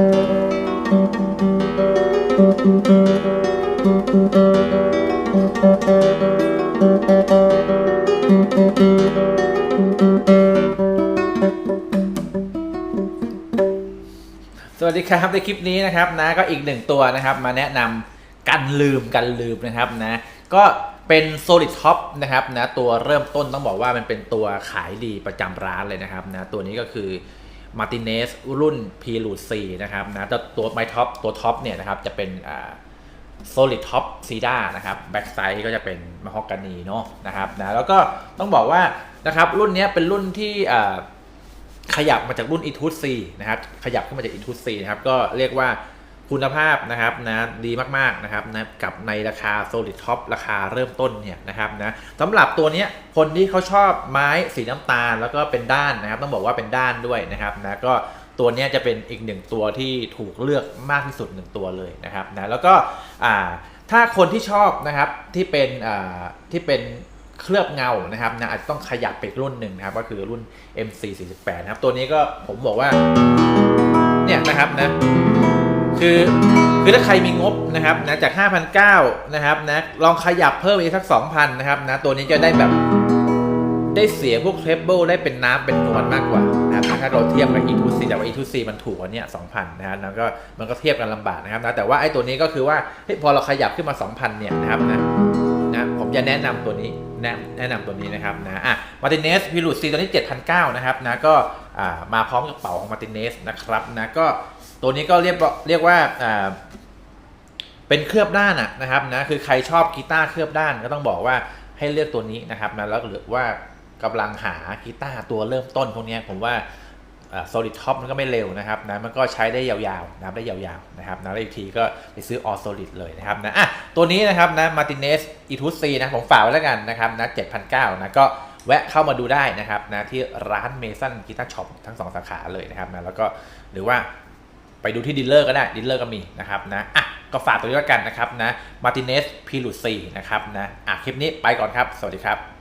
สวัสดีครับในคลิปนี้นะครับนะก็อีกหนึ่งตัวนะครับ มาแนะนำกันลืมกันลืมนะครับนะก็เป็น Solid Top นะครับนะตัวเริ่มต้นต้องบอกว่ามันเป็นตัวขายดีประจำร้านเลยนะครับนะตัวนี้ก็คือ มาติเนสรุ่น p r u 4นะครับนะตัวตัวไมท็อปตัวท็อปเนี่ยนะครับจะเป็นโซลิดท็อปซีด้านะครับแบ็กไซด์ก็จะเป็นมะฮอกกานีเนาะนะครับนะแล้วก็ต้องบอกว่านะครับรุ่นนี้เป็นรุ่นที่ขยับมาจากรุ่น e t u c นะครับขยับขึ้นมาจาก e t u c นะครับก็เรียกว่า คุณภาพนะครับนะดีมากๆนะครับนะกับในราคา Solid Top ราคาเริ่มต้นเนี่ยนะครับนะสำหรับตัวนี้คนที่เขาชอบไม้สีน้ำตาลแล้วก็เป็นด้านนะครับ ต้องบอกว่าเป็นด้านด้วยนะครับนะก็ตัวนี้จะเป็นอีกหนึ่งตัวที่ถูกเลือกมากที่สุดหนึ่งตัวเลยนะครับนะแล้วก็อ่าถ้าคนที่ชอบนะครับที่เป็นอ่าที่เป็นเคลือบเงานะครับนะอาจจะต้องขยับไปรุ่นหนึ่งนะครับ ก็คือรุ่น MC48 นะครับ ตัวนี้ก็ผมบอกว่า เนี่ยนะครับนะ คือคือถ้าใครมีงบนะครับนะจาก 5,900นะครับนะลองขยับเพิ่มอีกสัก 2,000นะครับนะตัวนี้จะได้แบบได้เสียพวกเทรเบิลได้เป็นน้ำเป็นนวลมากกว่านะครับถ้าเราเทียบกับ E2C แต่ว่า E2C มันถูกกว่านี้2,000นะครับแล้วก็มันก็เทียบกันลำบากนะครับนะแต่ว่าไอ้ตัวนี้ก็คือว่าเฮ้ยพอเราขยับขึ้นมา 2,000เนี่ยนะครับนะนะผมจะแนะนำตัวนี้แนะแนะนำตัวนี้นะครับนะอะมาติเนสพิลูซีตัวนี้7,900นะครับนะก็อ่ามาพร้อมกับเป๋าของมาติเนสนะครับนะก็ ตัวนี้ก็เรียกว่าเรียกว่าอ่าเป็นเคลือบด้านอะนะครับนะคือใครชอบกีตาร์เคลือบด้านก็ต้องบอกว่าให้เลือกตัวนี้นะครับนะแล้วหรือว่ากำลังหากีตาร์ตัวเริ่มต้นพวกนี้ผมว่าโซลิดท็อปมันก็ไม่เร็วนะครับนะมันก็ใช้ได้ยาวๆนะครับได้ยาวๆนะครับนะแล้วอีกทีก็ไปซื้อออโซลิดเลยนะครับนะอะตัวนี้นะครับนะมาติเนสอีทูซีนะผมฝากไว้แล้วกันนะครับนะ7,900นะก็แวะเข้ามาดูได้นะครับนะที่ร้านเมสันกีตาร์ช็อปทั้งสองสาขาเลยนะครับนะแล้วก็หรือว่า ไปดูที่ดีลเลอร์ก็ได้ดีลเลอร์ก็มีนะครับนะอะก็ฝากตัวนี้แล้วกันนะครับนะมาติเนสพีลูซีนะครับนะอะคลิปนี้ไปก่อนครับ สวัสดีครับ